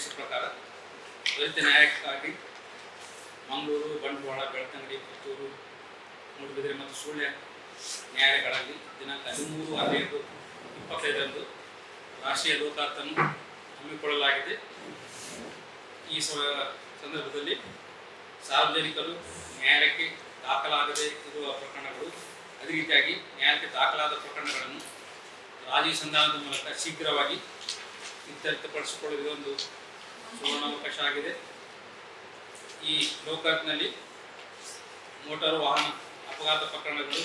ಆದೇಶ ಪ್ರಕಾರ ತ್ವರಿತ ನ್ಯಾಯಕ್ಕಾಗಿ ಮಂಗಳೂರು, ಬಂಟ್ವಾಳ, ಬೆಳ್ತಂಗಡಿ, ಪುತ್ತೂರು, ಮೂಡುಬಿದಿರೆ ಮತ್ತು ಸುಳ್ಯ ನ್ಯಾಯಾಲಯಗಳಲ್ಲಿ ದಿನಾಂಕ ಹದಿಮೂರು, ಹದಿನೈದು, ಇಪ್ಪತ್ತೈದರಂದು ರಾಷ್ಟ್ರೀಯ ಲೋಕಾರ್ಥವನ್ನು ಹಮ್ಮಿಕೊಳ್ಳಲಾಗಿದೆ. ಈ ಸಂದರ್ಭದಲ್ಲಿ ಸಾರ್ವಜನಿಕರು ನ್ಯಾಯಾಲಯಕ್ಕೆ ದಾಖಲಾಗದೆ ಇರುವ ಪ್ರಕರಣಗಳು ಅದೇ ರೀತಿಯಾಗಿ ನ್ಯಾಯಾಲಯಕ್ಕೆ ದಾಖಲಾದ ಪ್ರಕರಣಗಳನ್ನು ರಾಜೀವ್ ಸಂಧಾನದ ಮೂಲಕ ಶೀಘ್ರವಾಗಿ ಇತ್ಯರ್ಥಪಡಿಸಿಕೊಳ್ಳುವ ಒಂದು ಸುವರ್ಣಾವಕಾಶ ಆಗಿದೆ. ಈ ಲೋಕಾಯುಕ್ತನಲ್ಲಿ ಮೋಟಾರು ವಾಹನ ಅಪಘಾತ ಪ್ರಕರಣಗಳು,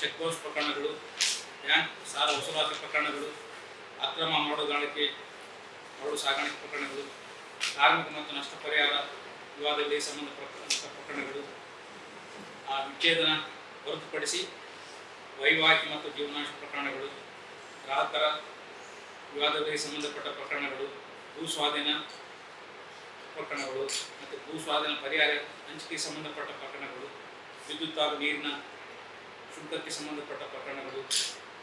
ಚೆಕ್ ಪೋಸ್ಟ್ ಪ್ರಕರಣಗಳು ಬ್ಯಾಂಕ್ ಸಾಲ ವಸೂಲಾತಿ ಪ್ರಕರಣಗಳು, ಅಕ್ರಮ ಮರಳುಗಾಣಿಕೆ ಮರಳು ಸಾಗಾಣಿಕೆ ಪ್ರಕರಣಗಳು, ಕಾರ್ಮಿಕ ಮತ್ತು ನಷ್ಟ ಪರಿಹಾರ ವಿವಾದಗಳಿಗೆ ಸಂಬಂಧಪಟ್ಟ ಪ್ರಕರಣಗಳು, ಆ ವಿಚ್ಛೇದನ ಹೊರತುಪಡಿಸಿ ವೈವಾಹಿಕ ಮತ್ತು ಜೀವನಾಂಶ ಪ್ರಕರಣಗಳು, ಗ್ರಾಹಕರ ವಿವಾದಗಳಿಗೆ ಸಂಬಂಧಪಟ್ಟ ಪ್ರಕರಣಗಳು ಭೂ ಸ್ವಾಧೀನ ಪ್ರಕರಣಗಳು ಮತ್ತು ಭೂಸ್ವಾಧೀನ ಪರಿಹಾರ ಹಂಚಿಕೆಗೆ ಸಂಬಂಧಪಟ್ಟ ಪ್ರಕರಣಗಳು, ವಿದ್ಯುತ್ ಹಾಗೂ ನೀರಿನ ಶುಲ್ಕಕ್ಕೆ ಸಂಬಂಧಪಟ್ಟ ಪ್ರಕರಣಗಳು,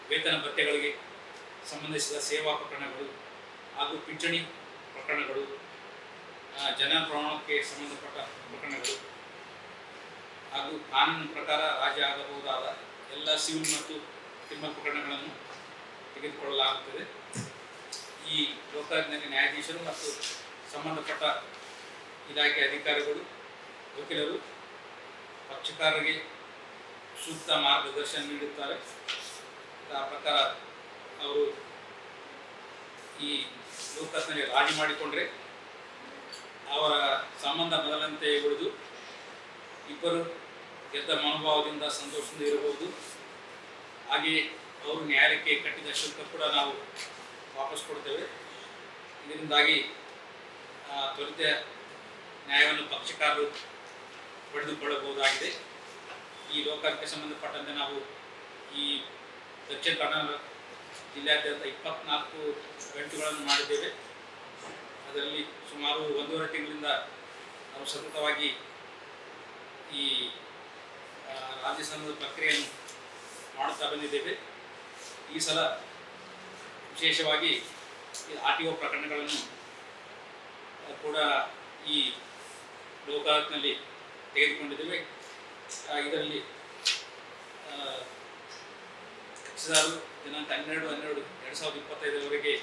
ವೇತನ ಭತ್ಯೆಗಳಿಗೆ ಸಂಬಂಧಿಸಿದ ಸೇವಾ ಪ್ರಕರಣಗಳು ಹಾಗೂ ಪಿಂಚಣಿ ಪ್ರಕರಣಗಳು ಜನ ಪ್ರಮಾಣಕ್ಕೆ ಸಂಬಂಧಪಟ್ಟ ಪ್ರಕರಣಗಳು ಹಾಗೂ ಕಾನೂನು ಪ್ರಕಾರ ರಾಜ ಆಗಬಹುದಾದ ಎಲ್ಲ ಸಿವಿಲ್ ಮತ್ತು ಕ್ರಿಮಿನಲ್ ಪ್ರಕರಣಗಳನ್ನು ತೆಗೆದುಕೊಳ್ಳಲಾಗುತ್ತದೆ. ಈ ಲೋಕಾಯುಕ್ತನಲ್ಲಿ ನ್ಯಾಯಾಧೀಶರು ಮತ್ತು ಸಂಬಂಧಪಟ್ಟ ಇಲಾಖೆ ಅಧಿಕಾರಿಗಳು, ವಕೀಲರು ಪಕ್ಷಕಾರರಿಗೆ ಸೂಕ್ತ ಮಾರ್ಗದರ್ಶನ ನೀಡುತ್ತಾರೆ. ಆ ಪ್ರಕಾರ ಅವರು ಈ ಲೋಕಾಯುಕ್ತನಲ್ಲಿ ರಾಜಿ ಮಾಡಿಕೊಂಡ್ರೆ ಅವರ ಸಂಬಂಧ ಮೊದಲಂತೆ ಉಳಿದು ಇಬ್ಬರು ಗೆದ್ದ ಮನೋಭಾವದಿಂದ ಸಂತೋಷದಿಂದ ಇರಬಹುದು. ಹಾಗೆಯೇ ಅವರು ನ್ಯಾಯಾಲಯಕ್ಕೆ ಕಟ್ಟಿದ ಶುಲ್ಕ ಕೂಡ ನಾವು ವಾಪಸ್ ಕೊಡ್ತೇವೆ. ಇದರಿಂದಾಗಿ ತ್ವರಿತ ನ್ಯಾಯವನ್ನು ಪಕ್ಷಕಾರರು ಪಡೆದುಕೊಳ್ಳಬಹುದಾಗಿದೆ. ಈ ಲೋಕಕ್ಕೆ ಸಂಬಂಧಪಟ್ಟಂತೆ ನಾವು ಈ ದಕ್ಷಿಣ ಕನ್ನಡ ಜಿಲ್ಲೆಯಾದ್ಯಂತ ಇಪ್ಪತ್ನಾಲ್ಕು ಗಂಟೆಗಳನ್ನು ಮಾಡಿದ್ದೇವೆ. ಅದರಲ್ಲಿ ಸುಮಾರು ಒಂದೂವರೆ ತಿಂಗಳಿಂದ ನಾವು ಸತತವಾಗಿ ಈ ರಾಜ್ಯ ಸಂಘದ ಪ್ರಕ್ರಿಯೆಯನ್ನು ಮಾಡುತ್ತಾ ಬಂದಿದ್ದೇವೆ. ಈ ಸಲ ವಿಶೇಷವಾಗಿ ಆರ್ ಟಿ ಒ ಪ್ರಕರಣಗಳನ್ನು ಕೂಡ ಈ ಲೋಕಾಯುಕ್ತನಲ್ಲಿ ತೆಗೆದುಕೊಂಡಿದ್ದೇವೆ. ಇದರಲ್ಲಿ ಕಕ್ಷಿದಾರರು ದಿನಾಂಕ ಹನ್ನೆರಡು ಹನ್ನೆರಡು ಎರಡು ಸಾವಿರದ ಇಪ್ಪತ್ತೈದರವರೆಗೆ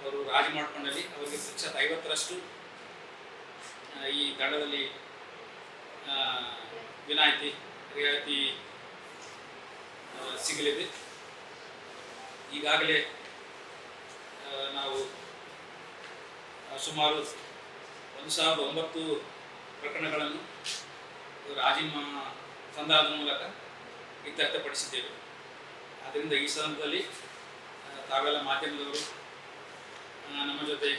ಅವರು ರಾಜಿ ಮಾಡಿಕೊಂಡಲ್ಲಿ ಅವರಿಗೆ ಪ್ರತಿಶತ ಐವತ್ತರಷ್ಟು ಈ ದಂಡದಲ್ಲಿ ವಿನಾಯಿತಿ, ರಿಯಾಯಿತಿ ಸಿಗಲಿದೆ. ಈಗಾಗಲೇ ನಾವು ಸುಮಾರು ಒಂದು ಸಾವಿರದ ಒಂಬತ್ತು ಪ್ರಕರಣಗಳನ್ನು ರಾಜಿ ಮಾ- ಸಂಧಾನದ ಮೂಲಕ ಇತ್ಯರ್ಥಪಡಿಸಿದ್ದೇವೆ. ಆದ್ದರಿಂದ ಈ ಸಂದರ್ಭದಲ್ಲಿ ತಾವೆಲ್ಲ ಮಾಧ್ಯಮದವರು ನಮ್ಮ ಜೊತೆ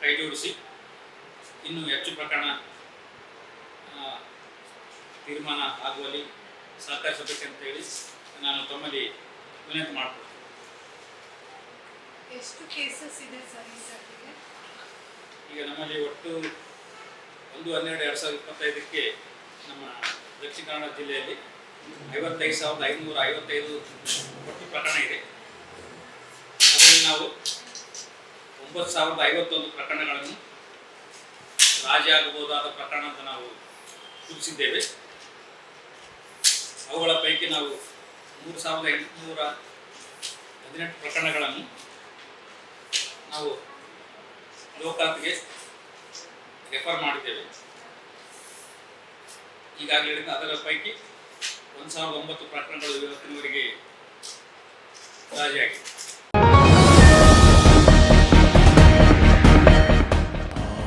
ಕೈಜೋಡಿಸಿ ಇನ್ನೂ ಹೆಚ್ಚು ಪ್ರಕರಣ ತೀರ್ಮಾನ ಆಗುವಲ್ಲಿ ಸಹಕರಿಸಬೇಕಂತ ಹೇಳಿ ನಾನು ತಮ್ಮಲ್ಲಿ ವಿನಂತಿ ಮಾಡ್ಕೊಳ್ತೀನಿ ಎಷ್ಟು ಕೇಸಸ್ ಇದೆ ಸರ್ ಈ ಸರ್ತಿಗೆ? ಈಗ ನಮ್ಮಲ್ಲಿ ಒಟ್ಟು ಒಂದು ಹನ್ನೆರಡು, ಎರಡು ಸಾವಿರದ ಇಪ್ಪತ್ತೈದಕ್ಕೆ ನಮ್ಮ ದಕ್ಷಿಣ ಕನ್ನಡ ಜಿಲ್ಲೆಯಲ್ಲಿ ಐವತ್ತೈದು ಸಾವಿರದ ಐನೂರ ಐವತ್ತೈದು ಒಟ್ಟು ಪ್ರಕರಣ ಇದೆ. ಅದರಲ್ಲಿ ನಾವು ಒಂಬತ್ತು ಸಾವಿರದ ಐವತ್ತೊಂದು ಪ್ರಕರಣಗಳನ್ನು ರಾಜಿ ಆಗಬಹುದಾದ ಪ್ರಕರಣ ಅಂತ ನಾವು ಸೂಚಿಸಿದ್ದೇವೆ. ಅವುಗಳ ಪೈಕಿ ನಾವು ಮೂರು ಸಾವಿರದ ಎಂಟುನೂರ ಹದಿನೆಂಟು ಪ್ರಕರಣಗಳನ್ನು ನಾವು ಲೋಕಾಂತ್ಗೆ ರೆಫರ್ ಮಾಡಿದ್ದೇವೆ. ಈಗಾಗಲೇ ಅದರ ಪೈಕಿ ಒಂದು ಸಾವಿರದ ಒಂಬತ್ತು ಪ್ರಕರಣಗಳು ಇವತ್ತಿನವರೆಗೆ ರಾಜಿಯಾಗಿವೆ.